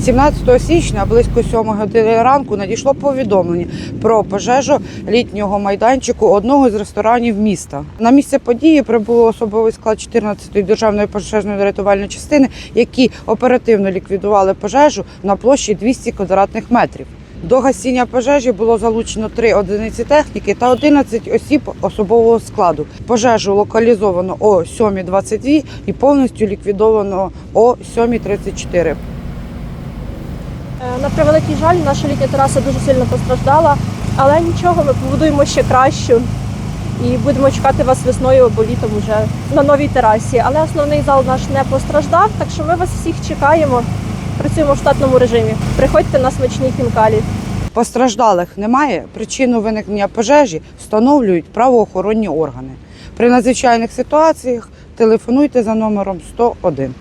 17 січня близько 7 години ранку надійшло повідомлення про пожежу літнього майданчику одного з ресторанів міста. На місце події прибуло особовий склад 14-ї державної пожежної рятувальної частини, які оперативно ліквідували пожежу на площі 200 квадратних метрів. До гасіння пожежі було залучено три одиниці техніки та 11 осіб особового складу. Пожежу локалізовано о 7.22 і повністю ліквідовано о 7.34. Е, На превеликий жаль, наша літня тераса дуже сильно постраждала, але нічого, ми побудуємо ще кращу і будемо чекати вас весною або літом уже на новій терасі. Але основний зал наш не постраждав, так що ми вас всіх чекаємо. Працюємо в штатному режимі. Приходьте на смачні хінкалі. Постраждалих немає. Причину виникнення пожежі встановлюють правоохоронні органи. При надзвичайних ситуаціях телефонуйте за номером 101.